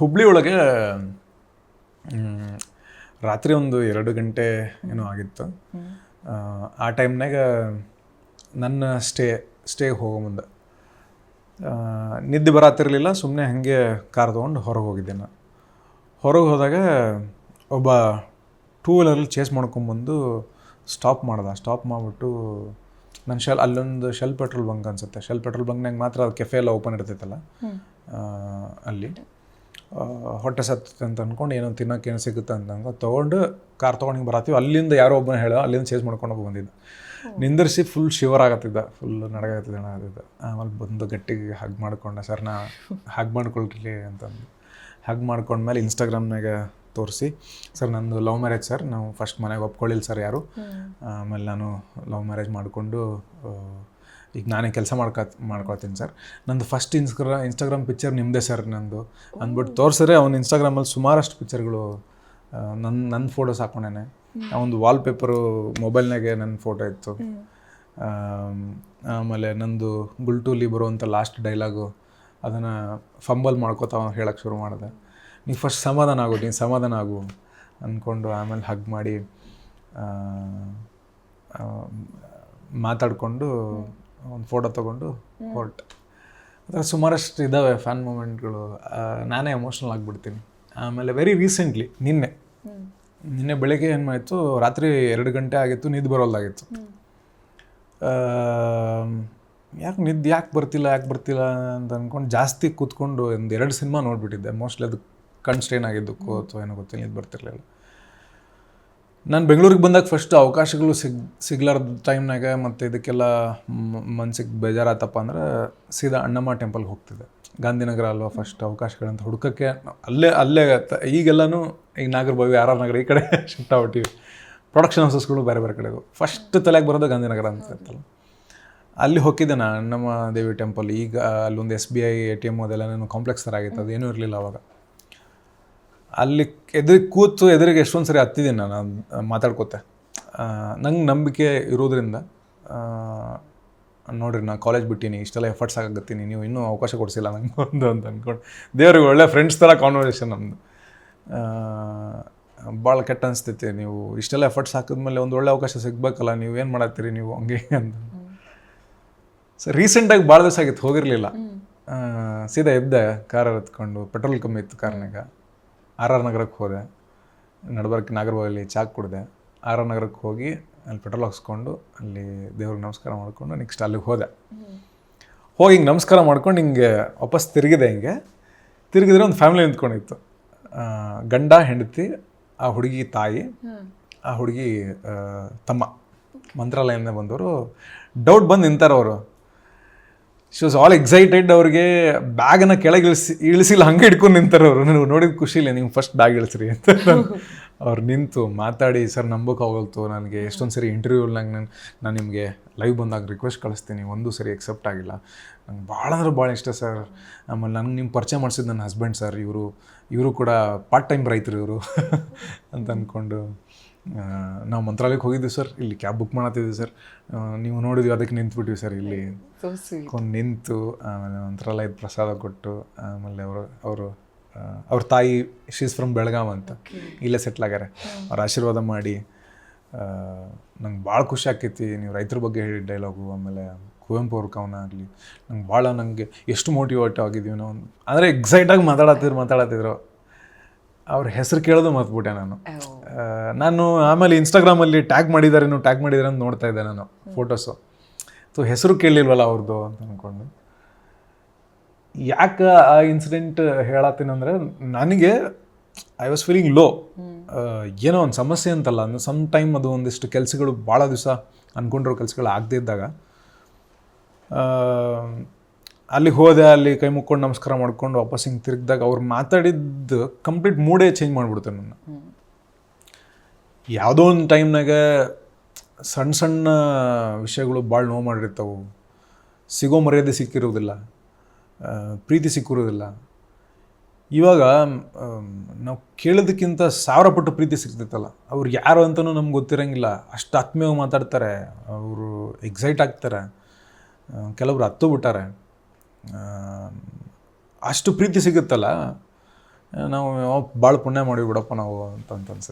ಹುಬ್ಳಿ ಒಳಗೆ ರಾತ್ರಿ ಒಂದು ಎರಡು ಗಂಟೆ ಏನೋ ಆಗಿತ್ತು. ಆ, ಟೈಮ್ನಾಗ ನನ್ನ ಸ್ಟೇ ಸ್ಟೇಗೆ ಹೋಗೋ ಮುಂದೆ. ನಿದ್ದೆ ಬರತ್ತಿರಲಿಲ್ಲ ಸುಮ್ಮನೆ ಹಾಗೆ ಕಾರ್ ತೊಗೊಂಡು ಹೊರಗೆ ಹೋಗಿದ್ದೆ ನಾನು. ಹೊರಗೆ ಹೋದಾಗ ಒಬ್ಬ ಟೂ ವೀಲರಲ್ಲಿ ಚೇಸ್ ಮಾಡ್ಕೊಂಬಂದು ಸ್ಟಾಪ್ ಮಾಡ್ದೆ. ಸ್ಟಾಪ್ ಮಾಡಿಬಿಟ್ಟು ನನ್ನ ಶೆಲ್ ಅಲ್ಲೊಂದು ಶೆಲ್ ಪೆಟ್ರೋಲ್ ಬಂಕ್ ಅನ್ಸುತ್ತೆ. ಶೆಲ್ ಪೆಟ್ರೋಲ್ ಬಂಕ್ನಾಗ ಮಾತ್ರ ಅದು ಕೆಫೆ ಎಲ್ಲ ಓಪನ್ ಇರ್ತೈತಲ್ಲ ಅಲ್ಲಿ. ಹೊಟ್ಟೆ ಸತ್ತತೆ ಅಂತ ಅಂದ್ಕೊಂಡು ಏನೋ ತಿನ್ನೋಕೆ ಏನು ಸಿಗುತ್ತೆ ಅಂತ ಅಂದ್ಕೊಂಡು ತೊಗೊಂಡು ಕಾರ್ ತೊಗೊಂಡು ಹಿಂಗೆ ಬರತ್ತೀವಿ. ಅಲ್ಲಿಂದ ಯಾರೋ ಒಬ್ಬನ ಹೇಳೋ ಅಲ್ಲಿಂದ ಚೇಸ್ ಮಾಡ್ಕೊಂಡು ಹೋಗಿ ಬಂದಿದ್ದ. ನಿಂದಿರಿಸಿ ಫುಲ್ ಶಿವರ್ ಆಗತ್ತಿದ್ದ. ಫುಲ್ ನಡಗತ್ತಿದ್ದ ಆಗತ್ತಿದ್ದ ಆಮೇಲೆ ಬಂದು ಗಟ್ಟಿಗೆ ಹಗ್ ಮಾಡ್ಕೊಂಡೆ ಸರ್ ನಾ ಹಗ್ ಮಾಡ್ಕೊಳ್ರಿ ಅಂತಂದು. ಹಗ್ ಮಾಡ್ಕೊಂಡ್ಮೇಲೆ ಇನ್ಸ್ಟಾಗ್ರಾಮ್ನಾಗ ತೋರಿಸಿ ಸರ್ ನಂದು ಲವ್ ಮ್ಯಾರೇಜ್ ಸರ್ ನಾವು ಫಸ್ಟ್ ಮನೆಗೆ ಒಪ್ಕೊಳ್ಳಿಲ್ಲ ಸರ್ ಯಾರು. ಆಮೇಲೆ ನಾನು ಲವ್ ಮ್ಯಾರೇಜ್ ಮಾಡಿಕೊಂಡು ಈಗ ನಾನೇ ಕೆಲಸ ಮಾಡ್ಕೊ ಮಾಡ್ಕೊಳ್ತೀನಿ ಸರ್. ನಂದು ಫಸ್ಟ್ ಇನ್ಸ್ಕ್ರಾ ಇನ್ಸ್ಟಾಗ್ರಾಮ್ ಪಿಕ್ಚರ್ ನಿಮ್ಮದೇ ಸರ್ ನಂದು. ಅಂದ್ಬಿಟ್ಟು ತೋರಿಸಿದ್ರೆ ಅವ್ನು ಇನ್ಸ್ಟಾಗ್ರಾಮಲ್ಲಿ ಸುಮಾರಷ್ಟು ಪಿಕ್ಚರ್ಗಳು ನನ್ನ ನನ್ನ ಫೋಟೋಸ್ ಹಾಕೊಂಡೇನೆ. ಒಂದು ವಾಲ್ಪೇಪರು ಮೊಬೈಲ್ನಾಗೆ ನನ್ನ ಫೋಟೋ ಇತ್ತು. ಆಮ್, ಆಮೇಲೆ ನಂದು ಗುಲ್ಟೂಲಿ ಬರುವಂಥ ಲಾಸ್ಟ್ ಡೈಲಾಗು ಅದನ್ನು ಫಂಬಲ್ ಮಾಡ್ಕೋತ ಅವ್ನು ಹೇಳೋಕ್ಕೆ ಶುರು ಮಾಡಿದೆ. ನೀವು ಫಸ್ಟ್ ಸಮಾಧಾನ ಆಗು ನೀನು ಸಮಾಧಾನ ಆಗು ಅಂದ್ಕೊಂಡು ಆಮೇಲೆ ಹಗ್ ಮಾಡಿ ಮಾತಾಡಿಕೊಂಡು ಒಂದು ಫೋಟೋ ತೊಗೊಂಡು ಹೊರಟೆ. ಅದರ ಸುಮಾರಷ್ಟು ಇದ್ದಾವೆ ಫ್ಯಾನ್ ಮೂಮೆಂಟ್ಗಳು. ನಾನೇ ಎಮೋಷ್ನಲ್ ಆಗಿಬಿಡ್ತೀನಿ. ಆಮೇಲೆ ವೆರಿ ರೀಸೆಂಟ್ಲಿ ನಿನ್ನೆ. ನಿನ್ನೆ ಬೆಳಗ್ಗೆ ಏನು ಮಾಡಿತ್ತು ರಾತ್ರಿ ಎರಡು ಗಂಟೆ ಆಗಿತ್ತು ನಿದ್ದು ಬರೋಲ್ದಾಗಿತ್ತು. ಯಾಕೆ ನಿದ್ದು ಯಾಕೆ ಬರ್ತಿಲ್ಲ ಯಾಕೆ ಬರ್ತಿಲ್ಲ ಅಂತ ಅಂದ್ಕೊಂಡು ಜಾಸ್ತಿ ಕೂತ್ಕೊಂಡು ಒಂದು ಎರಡು ಸಿನಿಮಾ ನೋಡಿಬಿಟ್ಟಿದ್ದೆ. ಮೋಸ್ಟ್ಲಿ ಅದು ಕಣ್ ಸ್ಟ್ರೈನ್ ಆಗಿದ್ದಕ್ಕೋ ಅಥವಾ ಏನೋ ಗೊತ್ತಿಲ್ಲ ನಿದ್ದು ಬರ್ತಿರ್ಲಿಲ್ಲ. ನಾನು ಬೆಂಗಳೂರಿಗೆ ಬಂದಾಗ ಫಸ್ಟ್ ಅವಕಾಶಗಳು ಸಿಗ್, ಸಿಗ್ಲಾರ್ದ ಟೈಮ್ನಾಗ ಮತ್ತು ಇದಕ್ಕೆಲ್ಲ ಮನ್ಸಿಗೆ ಬೇಜಾರಾತಪ್ಪ ಅಂದ್ರೆ ಸೀದಾ ಅಣ್ಣಮ್ಮ ಟೆಂಪಲ್ಗೆ ಹೋಗ್ತಿದ್ದೆ. ಗಾಂಧಿನಗರ ಅಲ್ವಾ ಫಸ್ಟ್ ಅವಕಾಶಗಳಂತ ಹುಡುಕಕ್ಕೆ. ಅಲ್ಲೇ ಅಲ್ಲೇ ಈಗೆಲ್ಲನೂ ಈಗ ನಾಗರಬಾವಿ, ಆರ್ ಆರ್ ನಗರ ಈ ಕಡೆ ಶಿಫ್ಟ್ ಆಗ್ಬಿಟ್ಟಿವಿ. ಪ್ರೊಡಕ್ಷನ್ ಹೌಸಸ್ಗಳು ಬೇರೆ ಬೇರೆ ಕಡೆಗೂ. ಫಸ್ಟ್ ತಲೆಗೆ ಬರೋದು ಗಾಂಧಿನಗರ ಅಂತ ಇರ್ತಲ್ಲ ಅಲ್ಲಿ ಹೋಗಿದ್ದೆ ನಾನು ಅಣ್ಣಮ್ಮ ದೇವಿ ಟೆಂಪಲ್ ಈಗ ಅಲ್ಲೊಂದು S B I A T M ಅದೆಲ್ಲ ಕಾಂಪ್ಲೆಕ್ಸ್ ಥರ ಆಗಿತ್ತು. ಅದೇನೂ ಇರಲಿಲ್ಲ ಅವಾಗ. ಅಲ್ಲಿ ಎದುರಿಗೆ ಕೂತು ಎದುರಿಗೆ ಎಷ್ಟೊಂದು ಸರಿ ಹತ್ತಿದ್ದೀನಿ ನಾನು ಮಾತಾಡ್ಕೋತೆ. ನಂಗೆ ನಂಬಿಕೆ ಇರೋದ್ರಿಂದ ನೋಡಿರಿ ನೋಡ್ರಿ ನಾನು ಕಾಲೇಜ್ ಬಿಟ್ಟೀನಿ ಇಷ್ಟೆಲ್ಲ ಎಫರ್ಟ್ಸ್ ಆಗತ್ತೀನಿ ನೀವು ಇನ್ನೂ ಅವಕಾಶ ಕೊಡಿಸಿಲ್ಲ ನಂಗೆ ಒಂದು ಅಂತ ಅಂದ್ಕೊಂಡು ದೇವ್ರಿಗೆ ಒಳ್ಳೆ ಫ್ರೆಂಡ್ಸ್ ಥರ ಕಾನ್ವರ್ಸೇಷನ್ ನಮ್ಮದು ಭಾಳ ಕೆಟ್ಟ ಅನಿಸ್ತೈತಿ ನೀವು ಇಷ್ಟೆಲ್ಲ ಎಫರ್ಟ್ಸ್ ಹಾಕಿದ್ಮೇಲೆ ಒಂದು ಒಳ್ಳೆ ಅವಕಾಶ ಸಿಗ್ಬೇಕಲ್ಲ ನೀವು ಏನು ಮಾಡತ್ತೀರಿ ನೀವು ಹಂಗೆ ಅಂತ. ಸೊ ರೀಸೆಂಟಾಗಿ ಭಾಳ ದಿವಸ ಆಗಿತ್ತು ಹೋಗಿರಲಿಲ್ಲ. ಸೀದಾ ಎದ್ದೆ ಕಾರ್ ಹತ್ಕೊಂಡು ಪೆಟ್ರೋಲ್ ಕಮ್ಮಿ ಇತ್ತು ಕಾರ್ನಾಗ ಆರ್ ಆರ್ ನಗರಕ್ಕೆ ಹೋದೆ. ನಡ್ಬರ್ಕ್ ನಾಗರಬಾವಿಲಿ ಚಾಕ್ ಕುಡಿದೆ. ಆರ್ ಆರ್ ನಗರಕ್ಕೆ ಹೋಗಿ ಅಲ್ಲಿ ಪೆಟ್ರೋಲ್ ಹಾಕ್ಸ್ಕೊಂಡು ಅಲ್ಲಿ ದೇವ್ರಿಗೆ ನಮಸ್ಕಾರ ಮಾಡಿಕೊಂಡು ನೆಕ್ಸ್ಟ್ ಅಲ್ಲಿಗೆ ಹೋದೆ. ಹೋಗಿ ಹಿಂಗೆ ನಮಸ್ಕಾರ ಮಾಡ್ಕೊಂಡು ಹಿಂಗೆ ವಾಪಸ್ ತಿರುಗಿದೆ ಹಿಂಗೆ. ತಿರುಗಿದ್ರೆ ಒಂದು ಫ್ಯಾಮಿಲಿ ನಿಂತ್ಕೊಂಡಿತ್ತು. ಗಂಡ, ಹೆಂಡತಿ, ಆ ಹುಡುಗಿ ತಾಯಿ, ಆ ಹುಡುಗಿ ತಮ್ಮ. ಮಂತ್ರಾಲಯದಿಂದ ಬಂದವರು. ಡೌಟ್ ಬಂದು ನಿಂತಾರೆ ಅವರು ಶಿ ವಾಸ್ ಆಲ್ ಎಕ್ಸೈಟೆಡ್ ಅವ್ರಿಗೆ ಬ್ಯಾಗನ್ನ ಕೆಳಗೆ ಇಳಿಸಿ, ಇಳಿಸಿಲ್ಲ, ಹಂಗೆ ಹಿಡ್ಕೊಂಡು ನಿಂತಾರೆ ಅವರು. ನೀವು ನೋಡಿದ ಖುಷಿ ಇಲ್ಲ ನೀವು ಫಸ್ಟ್ ಬ್ಯಾಗ್ ಇಳಿಸ್ರಿ ಅಂತ ಅವ್ರು ನಿಂತು ಮಾತಾಡಿ, ಸರ್, ನಂಬೋಕೆ ಹೋಗಲ್ತು ನನಗೆ. ಎಷ್ಟೊಂದು ಸರಿ ಇಂಟರ್ವ್ಯೂಲ್ನಾಗ ನಾನು ನಾನು ನಿಮಗೆ ಲೈವ್ ಬಂದಾಗ ರಿಕ್ವೆಸ್ಟ್ ಕಳಿಸ್ತೀನಿ. ಒಂದು ಸರಿ ಎಕ್ಸೆಪ್ಟ್ ಆಗಿಲ್ಲ. ನಂಗೆ ಭಾಳ ಅಂದ್ರೆ ಭಾಳ ಇಷ್ಟ ಸರ್. ಆಮೇಲೆ ನನಗೆ ನಿಮ್ಮ ಪರಿಚಯ ಮಾಡಿಸಿದ್ದು ನನ್ನ ಹಸ್ಬೆಂಡ್ ಸರ್. ಇವರು ಇವರು ಕೂಡ ಪಾರ್ಟ್ ಟೈಮ್ ರೈತರು ಇವರು ಅಂತ ಅಂದ್ಕೊಂಡು ನಾವು ಮಂತ್ರಾಲಯಕ್ಕೆ ಹೋಗಿದ್ವಿ ಸರ್. ಇಲ್ಲಿ ಕ್ಯಾಬ್ ಬುಕ್ ಮಾಡತ್ತಿದ್ವಿ ಸರ್. ನೀವು ನೋಡಿದ್ವಿ ಅದಕ್ಕೆ ನಿಂತ್ಬಿಟ್ವಿ ಸರ್ ಇಲ್ಲಿ. ನಿಂತು ಆಮೇಲೆ ಮಂತ್ರಾಲಯದ ಪ್ರಸಾದ ಕೊಟ್ಟು ಆಮೇಲೆ ಅವರು ಅವರು ಅವ್ರ ತಾಯಿ ಶೀಸ್ ಫ್ರಮ್ ಬೆಳಗಾವ್ ಅಂತ. ಇಲ್ಲೇ ಸೆಟ್ಲ್ ಆಗ್ಯಾರ ಅವ್ರ ಆಶೀರ್ವಾದ ಮಾಡಿ ನಂಗೆ ಭಾಳ ಖುಷಿ ಆಕೈತಿ. ನೀವು ರೈತರ ಬಗ್ಗೆ ಹೇಳಿದ ಡೈಲಾಗು ಆಮೇಲೆ ಕುವೆಂಪು ಅವ್ರ ಕವನ ಆಗಲಿ ನಂಗೆ ಭಾಳ ನನಗೆ ಎಷ್ಟು ಮೋಟಿವೇಟ್ ಆಗಿದ್ದೀವಿ ನಾವು. ಅಂದರೆ ಎಕ್ಸೈಟಾಗಿ ಮಾತಾಡತ್ತಿದ್ರು ಮಾತಾಡತ್ತಿದ್ರು ಅವ್ರ ಹೆಸರು ಕೇಳೋದು ಮರ್ತ್ಬಿಟ್ಟೆ ನಾನು. ನಾನು ಆಮೇಲೆ ಇನ್ಸ್ಟಾಗ್ರಾಮಲ್ಲಿ ಟ್ಯಾಗ್ ಮಾಡಿದ್ದಾರೆ ಟ್ಯಾಗ್ ಮಾಡಿದ್ದಾರೆ ಅಂತ ನೋಡ್ತಾ ಇದ್ದೆ ನಾನು ಫೋಟೋಸು ಸೊ ಹೆಸರು ಕೇಳಿಲ್ವಲ್ಲ ಅವ್ರದ್ದು ಅಂತ ಅಂದ್ಕೊಂಡು ಯಾಕೆ ಆ ಇನ್ಸಿಡೆಂಟ್ ಹೇಳತ್ತೀನಿ ಅಂದರೆ ನನಗೆ ಐ ವಾಸ್ ಫೀಲಿಂಗ್ ಲೋ ಏನೋ ಒಂದು ಸಮಸ್ಯೆ ಅಂತಲ್ಲ ಅಂದ್ರೆ ಸಮ್ ಟೈಮ್ ಅದು ಒಂದಿಷ್ಟು ಕೆಲಸಗಳು ಭಾಳ ದಿವಸ ಅಂದ್ಕೊಂಡಿರೋ ಕೆಲಸಗಳು ಆಗದೇ ಇದ್ದಾಗ ಅಲ್ಲಿ ಹೋದೆ, ಅಲ್ಲಿ ಕೈ ಮುಕ್ಕೊಂಡು ನಮಸ್ಕಾರ ಮಾಡ್ಕೊಂಡು ವಾಪಸ್ ಹಿಂಗೆ ತಿರುಗಿದಾಗ ಅವ್ರು ಮಾತಾಡಿದ್ದು ಕಂಪ್ಲೀಟ್ ಮೂಡೇ ಚೇಂಜ್ ಮಾಡಿಬಿಡ್ತೇನೆ ನನ್ನ. ಯಾವುದೋ ಒಂದು ಟೈಮ್ನಾಗ ಸಣ್ಣ ಸಣ್ಣ ವಿಷಯಗಳು ಭಾಳ ನೋವು ಮಾಡಿರ್ತಾವೆ. ಸಿಗೋ ಮರ್ಯಾದೆ ಸಿಕ್ಕಿರೋದಿಲ್ಲ. ಪ್ರೀತಿ ಸಿಕ್ಕಿರೋದಿಲ್ಲ. ಇವಾಗ ನಾವು ಕೇಳೋದಕ್ಕಿಂತ ಸಾವಿರ ಪಟ್ಟು ಪ್ರೀತಿ ಸಿಗ್ತೈತಲ್ಲ ಅವ್ರು ಯಾರು ಅಂತಲೂ ನಮ್ಗೆ ಗೊತ್ತಿರೋಂಗಿಲ್ಲ. ಅಷ್ಟು ಆತ್ಮೀಯವಾಗಿ ಮಾತಾಡ್ತಾರೆ. ಅವರು ಎಕ್ಸೈಟ್ ಆಗ್ತಾರೆ. ಕೆಲವರು ಹತ್ತು ಬಿಟ್ಟಾರೆ. ಅಷ್ಟು ಪ್ರೀತಿ ಸಿಗುತ್ತಲ್ಲ ನಾವು ಭಾಳ ಪುಣ್ಯ ಮಾಡಿ ಬಿಡಪ್ಪ ನಾವು ಅಂತ ಅನ್ಸುತ್ತೆ.